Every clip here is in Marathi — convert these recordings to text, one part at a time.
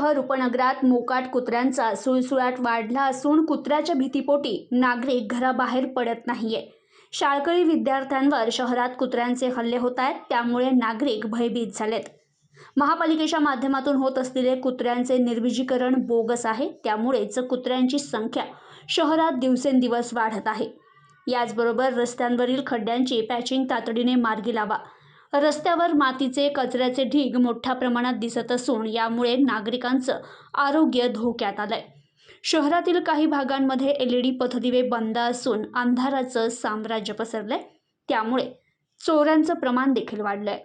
शहर उपनगरात मोकाट कुत्र्यांचा सुळसुळाट वाढला असून कुत्र्याच्या भीतीपोटी नागरिक घराबाहेर पडत नाहीये. शाळकरी विद्यार्थ्यांवर शहरात कुत्र्यांचे हल्ले होत आहेत त्यामुळे नागरिक भयभीत झालेत. महापालिकेच्या माध्यमातून होत असलेले कुत्र्यांचे निर्विजीकरण बोगस आहे त्यामुळेच कुत्र्यांची संख्या शहरात दिवसेंदिवस वाढत आहे. याचबरोबर रस्त्यांवरील खड्ड्यांची पॅचिंग तातडीने मार्गी लावा. रस्त्यावर मातीचे कचऱ्याचे ढीग मोठ्या प्रमाणात दिसत असून यामुळे नागरिकांचं आरोग्य धोक्यात आलंय. शहरातील काही भागांमध्ये एल ई डी पथदिवे बंद असून अंधाराचं साम्राज्य पसरलंय. त्यामुळे चोऱ्यांचं प्रमाण देखील वाढलंय.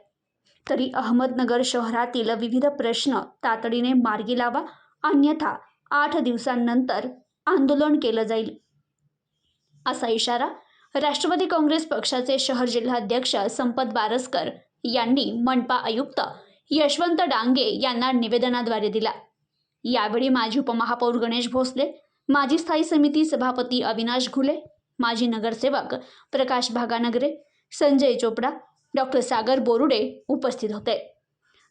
तरी अहमदनगर शहरातील विविध प्रश्न तातडीने मार्गी लावा अन्यथा आठ दिवसांनंतर आंदोलन केलं जाईल. असा इशारा राष्ट्रवादी काँग्रेस पक्षाचे शहर जिल्हाध्यक्ष संपत बारसकर यांनी मनपा आयुक्त यशवंत डांगे यांना निवेदनाद्वारे दिला. यावेळी माजी उपमहापौर गणेश भोसले माजी स्थायी समिती सभापती अविनाश घुले माजी नगरसेवक प्रकाश भागानगरे संजय चोपडा डॉक्टर सागर बोरुडे उपस्थित होते.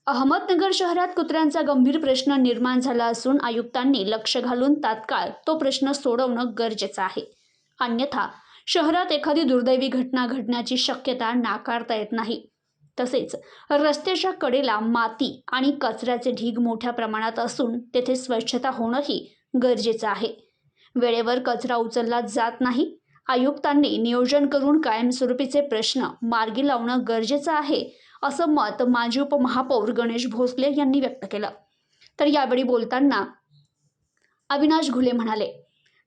अहमदनगर शहरात कुत्र्यांचा गंभीर प्रश्न निर्माण झाला असून आयुक्तांनी लक्ष घालून तात्काळ तो प्रश्न सोडवणं गरजेचं आहे. अन्यथा शहरात एखादी दुर्दैवी घटना घडण्याची शक्यता नाकारता येत नाही. तसेच रस्त्याच्या कडेला माती आणि कचऱ्याचे ढीग मोठ्या प्रमाणात असून तेथे स्वच्छता होणंही गरजेचं आहे. वेळेवर कचरा उचलला जात नाही. आयुक्तांनी नियोजन करून कायमस्वरूपीचे प्रश्न मार्गी लावणं गरजेचं आहे असं मत माजी उपमहापौर गणेश भोसले यांनी व्यक्त केलं. तर यावेळी बोलताना अविनाश घुले म्हणाले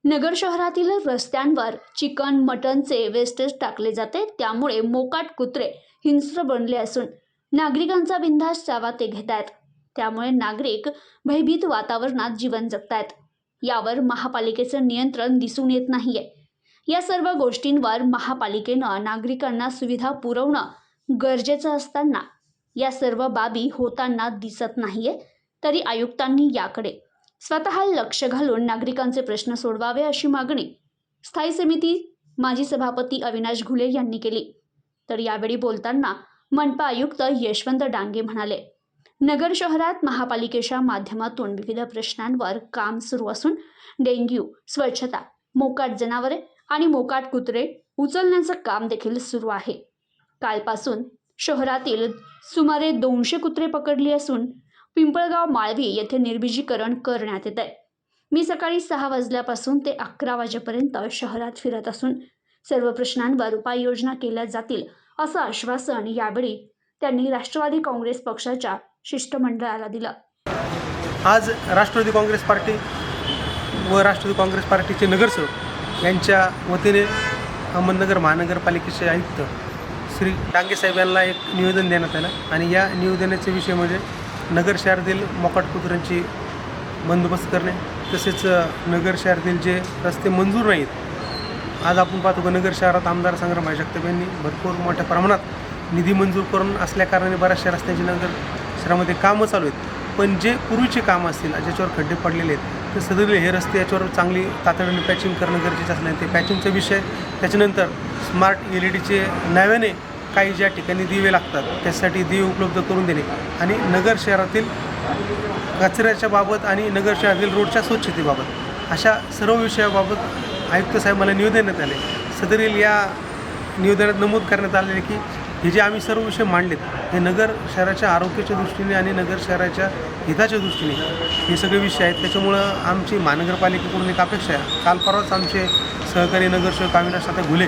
नगर शहरातील रस्त्यांवर चिकन मटनचे वेस्टेज टाकले जाते. त्यामुळे मोकाट कुत्रे हिंस्र बनले असून नागरिकांचा बिनधास्त चावा ते घेत आहेत त्यामुळे नागरिक भयभीत वातावरणात जीवन जगतायत. यावर महापालिकेचं नियंत्रण दिसून येत नाहीये. या सर्व गोष्टींवर महापालिकेनं नागरिकांना सुविधा पुरवणं गरजेचं असताना या सर्व बाबी होताना दिसत नाहीये. तरी आयुक्तांनी याकडे स्वतः लक्ष घालून नागरिकांचे प्रश्न सोडवावे अशी मागणी स्थायी समिती माजी सभापती अविनाश घुले यांनी केली. तर यावेळी बोलताना मनपा आयुक्त यशवंत डांगे म्हणाले नगर शहरात महापालिकेच्या माध्यमातून विविध प्रश्नांवर काम सुरू असून डेंग्यू स्वच्छता मोकाट जनावरे आणि मोकाट कुत्रे उचलण्याचं काम देखील सुरू आहे. कालपासून शहरातील सुमारे दोनशे कुत्रे पकडली असून पिंपळगाव माळवी येथे निर्बीजीकरण करण्यात येत आहे मी सकाळी सहा वाजल्यापासून ते अकरा वाजेपर्यंत शहरात फिरत असून सर्व प्रश्नांवर उपाययोजना केल्या जातील असं आश्वासन यावेळी त्यांनी राष्ट्रवादी काँग्रेस पक्षाच्या शिष्टमंडळाला दिलं. आज राष्ट्रवादी काँग्रेस पार्टी व राष्ट्रवादी काँग्रेस पार्टीचे नगरसेवक यांच्या वतीने अहमदनगर महानगरपालिकेचे आयुक्त श्री डांगे साहेब यांना एक निवेदन देण्यात आलं आणि या निवेदनाचे विषय म्हणजे नगर शहरातील मोकाट कुत्र्यांची बंदोबस्त करणे तसेच नगर शहरातील जे रस्ते मंजूर नाहीत आज आपण पाहतो की नगर शहरात आमदार संग्राम जगताप यांनी भरपूर मोठ्या प्रमाणात निधी मंजूर करून असल्याकारणाने बऱ्याचशा रस्त्यांची नगर शहरामध्ये कामं चालू आहेत. पण जे पूर्वीचे कामं असतील ज्याच्यावर खड्डे पडलेले आहेत तर सदरले हे रस्ते याच्यावर चांगली तातडीने पॅचिंग करणं गरजेचं असलं ते पॅचिंगचा विषय त्याच्यानंतर स्मार्ट एल ई डीचे नव्याने काही ज्या ठिकाणी दिवे लागतात त्यासाठी दिवे उपलब्ध करून देणे आणि नगर शहरातील कचऱ्याच्या बाबत आणि नगर शहरातील रोडच्या स्वच्छतेबाबत अशा सर्व विषयाबाबत आयुक्त साहेब मला निवेदन देण्यात आले. सदरील या निवेदनात नमूद करण्यात आलेले की हे जे आम्ही सर्व विषय मांडलेत हे नगर शहराच्या आरोग्याच्या दृष्टीने आणि नगर शहराच्या हिताच्या दृष्टीने हे सगळे विषय आहेत. त्याच्यामुळं आमची महानगरपालिकेकडून एक अपेक्षा आहे. काल परवाच आमचे सहकारी नगरसेवक अविनाश आता घुले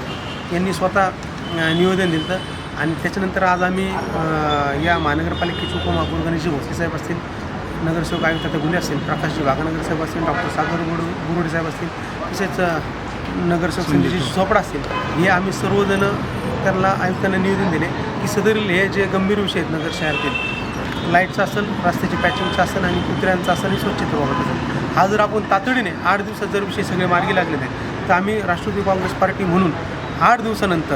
यांनी स्वतः निवेदन दिलं आणि त्याच्यानंतर आज आम्ही या महानगरपालिकेचे उपमहापौर गणेशजी भोसले साहेब असतील नगरसेवक आयुक्त आता गुन्हे असतील प्रकाशजी वाघनगर साहेब असतील डॉक्टर सागर गुरु गुरुडे साहेब असतील तसेच नगरसेवक संजयजी चोपडा असतील हे आम्ही सर्वजण त्यांना आयुक्तांना निवेदन दिले की सदरील हे जे गंभीर विषय आहेत नगर शहरातील लाईटचं असेल रस्त्याची पॅचिंगचं असेल आणि कुत्र्यांचं असेल आणि स्वच्छतेबाबत असेल हा जर आपण तातडीने आठ दिवसात जर विषय सगळे मार्गी लागले नाही तर आम्ही राष्ट्रवादी काँग्रेस पार्टी म्हणून आठ दिवसानंतर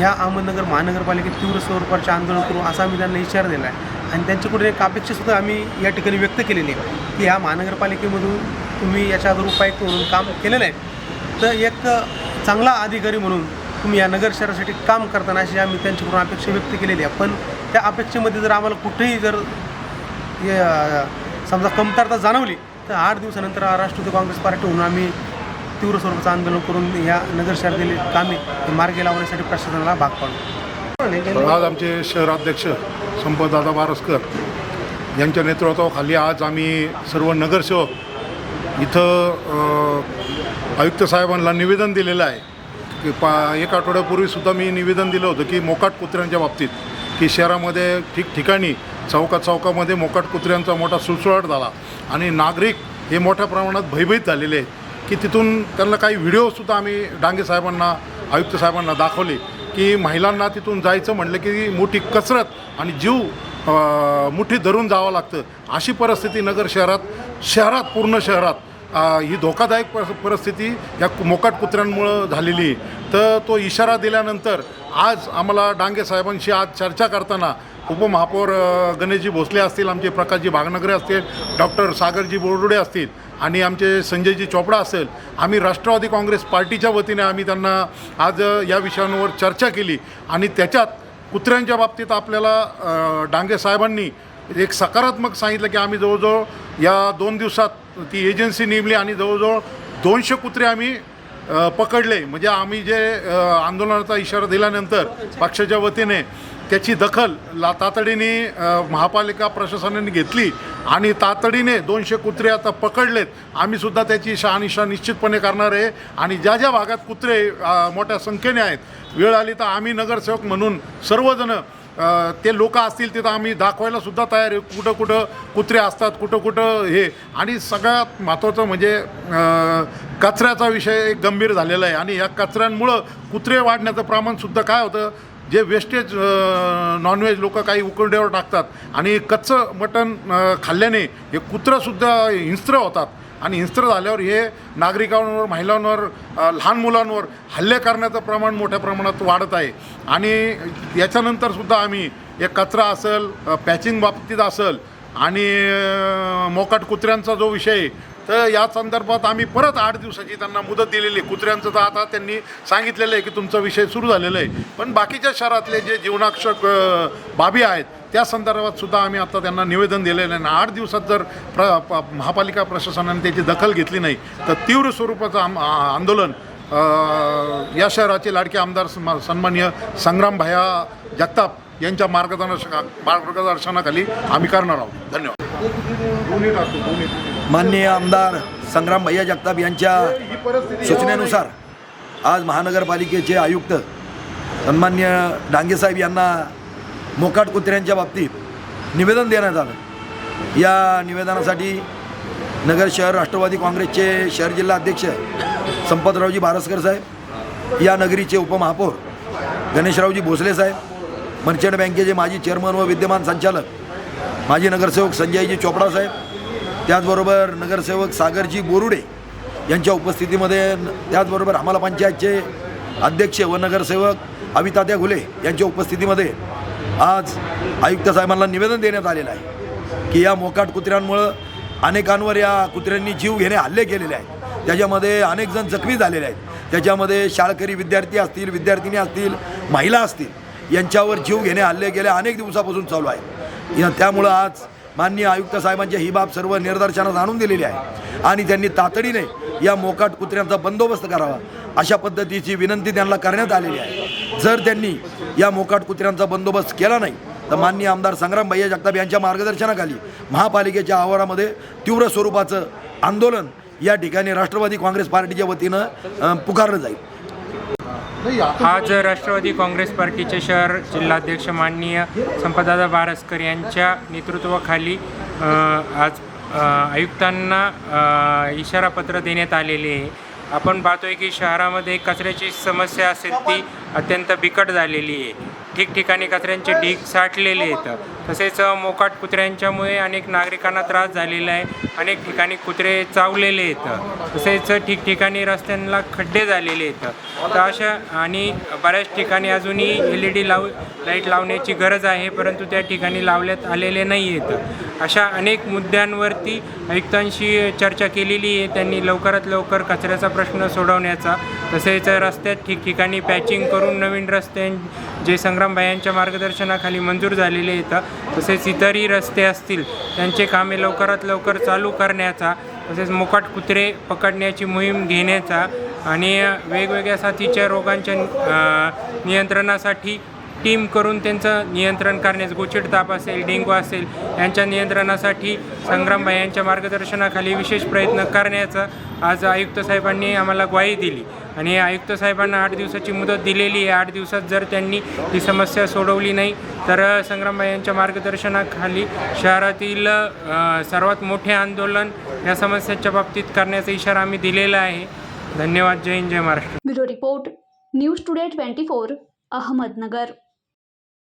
या अहमदनगर महानगरपालिकेत तीव्र स्वरूपाचे आंदोलन करू असा आम्ही त्यांना इशारा दिला आहे. आणि त्यांच्याकडून एक अपेक्षासुद्धा आम्ही या ठिकाणी व्यक्त केलेली आहे की ह्या महानगरपालिकेमधून तुम्ही याच्या अगोदर उपायुक्त म्हणून काम केलेलं आहे. तर एक चांगला अधिकारी म्हणून तुम्ही या नगर शहरासाठी काम करताना अशी आम्ही त्यांच्याकडून अपेक्षा व्यक्त केलेली आहे. पण त्या अपेक्षेमध्ये जर आम्हाला कुठेही जर समजा कमतरता जाणवली तर आठ दिवसानंतर राष्ट्रवादी काँग्रेस पार्टी आम्ही तीव्र स्वरूपाचं आंदोलन करून या नगर शहरातील कामे मार्गी लावण्यासाठी प्रशासनाला भाग पाडू. आज आमचे शहराध्यक्ष संपतदादा बारसकर यांच्या नेतृत्वाखाली आज आम्ही सर्व नगरसेवक इथं आयुक्त साहेबांना निवेदन दिलेलं आहे. की पा एक आठवड्यापूर्वीसुद्धा मी निवेदन दिलं होतं की मोकाट कुत्र्यांच्या बाबतीत की शहरामध्ये ठिकठिकाणी चौका चौकामध्ये मोकाट कुत्र्यांचा मोठा सुळसुळाट झाला आणि नागरिक हे मोठ्या प्रमाणात भयभीत झालेले आहेत. की तिथून त्यांना काही व्हिडिओसुद्धा आम्ही डांगे साहेबांना आयुक्त साहेबांना दाखवले की महिलांना तिथून जायचं म्हटलं की मोठी कसरत आणि जीव मुठी धरून जावं लागतं. अशी परिस्थिती नगर शहरात शहरात पूर्ण शहरात ही धोकादायक परिस्थिती या कु- मोकाट कुत्र्यांमुळं झालेली आहे. तर तो इशारा दिल्यानंतर आज आम्हाला डांगे साहेबांशी आज चर्चा करताना उपमहापौर गणेशजी भोसले असतील आमचे प्रकाशजी भागनगरे असतील डॉक्टर सागरजी बोरडुडे असतील आणि आमचे संजयजी चोपडा असेल आम्ही राष्ट्रवादी काँग्रेस पार्टीच्या वतीने आम्ही त्यांना आज या विषयांवर चर्चा केली. आणि त्याच्यात कुत्र्यांच्या बाबतीत आपल्याला डांगे साहेबांनी एक सकारात्मक सांगितलं की आम्ही जवळजवळ या दोन दिवसात ती एजन्सी नेमली आणि जवळजवळ दोनशे कुत्रे आम्ही पकडले. म्हणजे आम्ही जे आंदोलनाचा इशारा दिल्यानंतर पक्षाच्या वतीने त्याची दखल ला तातडीने महापालिका प्रशासनाने घेतली आणि तातडीने दोनशे कुत्रे आता पकडलेत. आम्हीसुद्धा त्याची शहानिशा निश्चितपणे करणार आहे. आणि ज्या ज्या भागात कुत्रे मोठ्या संख्येने आहेत वेळ आली तर आम्ही नगरसेवक म्हणून सर्वजण ते लोक असतील तिथं आम्ही दाखवायला सुद्धा तयार आहे. कुठं कुठं कुत्रे असतात कुठं कुठं हे. आणि सगळ्यात महत्त्वाचं म्हणजे कचऱ्याचा विषय एक गंभीर झालेला आहे. आणि या कचऱ्यांमुळं कुत्रे वाढण्याचं प्रमाणसुद्धा काय होतं? जे वेस्टेज नॉनव्हेज लोक काही उकरड्यावर टाकतात आणि कच्चं मटण खाल्ल्याने हे कुत्रंसुद्धा हिंस्त्र होतात. आणि हिंस्त्र झाल्यावर हे नागरिकांवर महिलांवर लहान मुलांवर हल्ले करण्याचं प्रमाण मोठ्या प्रमाणात वाढत आहे. आणि याच्यानंतरसुद्धा आम्ही एक कचरा असेल पॅचिंग बाबतीत असेल आणि मोकाट कुत्र्यांचा जो विषय आहे तर या संदर्भात आम्ही परत आठ दिवसाची त्यांना मुदत दिलेली आहे. कुत्र्यांचं तर आता त्यांनी सांगितलेलं आहे की तुमचा विषय सुरू झालेला आहे. पण बाकीच्या शहरातले जे जीवनाक्षक बाबी आहेत त्या संदर्भात सुद्धा आम्ही आता त्यांना निवेदन दिलेलं आहे. आणि आठ दिवसात जर प्र प- महापालिका प्रशासनाने त्याची दखल घेतली नाही तर तीव्र स्वरूपाचं आम आंदोलन या शहराचे लाडके आमदार सन्मान्य सन्माननीय संग्राम भया जगताप यांच्या मार्गदर्शका मार्गदर्शनाखाली आम्ही करणार आहोत. धन्यवाद. दोन्ही दोन्ही. माननीय आमदार संग्राम भैया जगताप यांच्या सूचनेनुसार आज महानगरपालिकेचे आयुक्त सन्मान्य डांगेसाहेब यांना मोकाट कुत्र्यांच्या बाबतीत निवेदन देण्यात आलं. या निवेदनासाठी नगर शहर राष्ट्रवादी काँग्रेसचे शहर जिल्हा अध्यक्ष संपतरावजी भारसकर साहेब या नगरीचे उपमहापौर गणेशरावजी भोसले साहेब मर्चंट बँकेचे माजी चेअरमन व विद्यमान संचालक माजी नगरसेवक संजयजी चोपडा साहेब त्याचबरोबर नगरसेवक सागरजी बोरुडे यांच्या उपस्थितीमध्ये त्याचबरोबर आम्हाला पंचायतचे अध्यक्ष व नगरसेवक अवितात्या घुले यांच्या उपस्थितीमध्ये आज आयुक्त साहेबांना निवेदन देण्यात आलेलं आहे की या मोकाट कुत्र्यांमुळं अनेकांवर या कुत्र्यांनी जीव घेणे हल्ले केलेले आहेत. त्याच्यामध्ये अनेक जण जखमी झालेले आहेत. त्याच्यामध्ये शाळकरी विद्यार्थी असतील विद्यार्थिनी असतील महिला असतील यांच्यावर जीव घेणे हल्ले गेल्या अनेक दिवसापासून चालू आहे या त्यामुळं आज माननीय आयुक्त साहेबांच्या ही बाब सर्व निदर्शनास आणून दिलेली आहे. आणि त्यांनी तातडीने या मोकाट कुत्र्यांचा बंदोबस्त करावा अशा पद्धतीची विनंती त्यांना करण्यात आलेली आहे. जर त्यांनी या मोकाट कुत्र्यांचा बंदोबस्त केला नाही तर माननीय आमदार संग्राम भैया जगताप यांच्या मार्गदर्शनाखाली महापालिकेच्या आवारामध्ये तीव्र स्वरूपाचं आंदोलन या ठिकाणी राष्ट्रवादी काँग्रेस पार्टीच्या वतीनं पुकारलं जाईल. आज राष्ट्रवादी काँग्रेस पार्टीचे शहर जिल्हाध्यक्ष माननीय संपदादा बारसकर यांच्या नेतृत्वाखाली आज आयुक्तांना इशारापत्र देण्यात आलेले आहे. आपण पाहतोय की शहरामध्ये कचऱ्याची समस्या असेल ती अत्यंत बिकट झालेली आहे. ठिकठिकाणी कचऱ्यांचे ढीग साठलेले आहेत तसेच मोकाट कुत्र्यांच्यामुळे अनेक नागरिकांना त्रास झालेला आहे. अनेक ठिकाणी कुत्रे चावलेले आहेत तसेच ठिकठिकाणी रस्त्यांना खड्डे झालेले आहेत तर अशा आणि बऱ्याच ठिकाणी अजूनही एल ई डी लाव लाइट लावण्याची गरज आहे परंतु त्या ठिकाणी लावण्यात आलेले नाही आहेत अशा अनेक मुद्द्यांवरती आयुक्तांशी चर्चा केलेली आहे. त्यांनी लवकरात लवकर कचऱ्याचा प्रश्न सोडवण्याचा तसेच रस्त्यात ठिकठिकाणी पॅचिंग करून नवीन रस्ते जे संग्रामबायांच्या मार्गदर्शनाखाली मंजूर झालेले आहेत तसेच इतरही रस्ते असतील त्यांचे कामे लवकरात लवकर चालू करण्याचा तसेच मोकाट कुत्रे पकडण्याची मोहीम घेण्याचा आणि वेगवेगळ्या साथीच्या रोगांच्या नियंत्रणासाठी टीम करून त्यांचं नियंत्रण करण्यास गोचिड ताप असेल डेंगू असेल यांच्या नियंत्रणासाठी संग्रामबाई यांच्या मार्गदर्शनाखाली विशेष प्रयत्न करण्याचं आज आयुक्त साहेबांनी आम्हाला ग्वाही दिली. आणि आयुक्त साहेबांना आठ दिवसाची मुदत दिलेली आहे. आठ दिवसात जर त्यांनी ही समस्या सोडवली नाही तर संग्रामबाई यांच्या मार्गदर्शनाखाली शहरातील सर्वात मोठे आंदोलन या समस्याच्या बाबतीत करण्याचा इशारा आम्ही दिलेला आहे. धन्यवाद. जय हिंद जय Maharashtra. Bureau report news today twenty four Ahmednagar.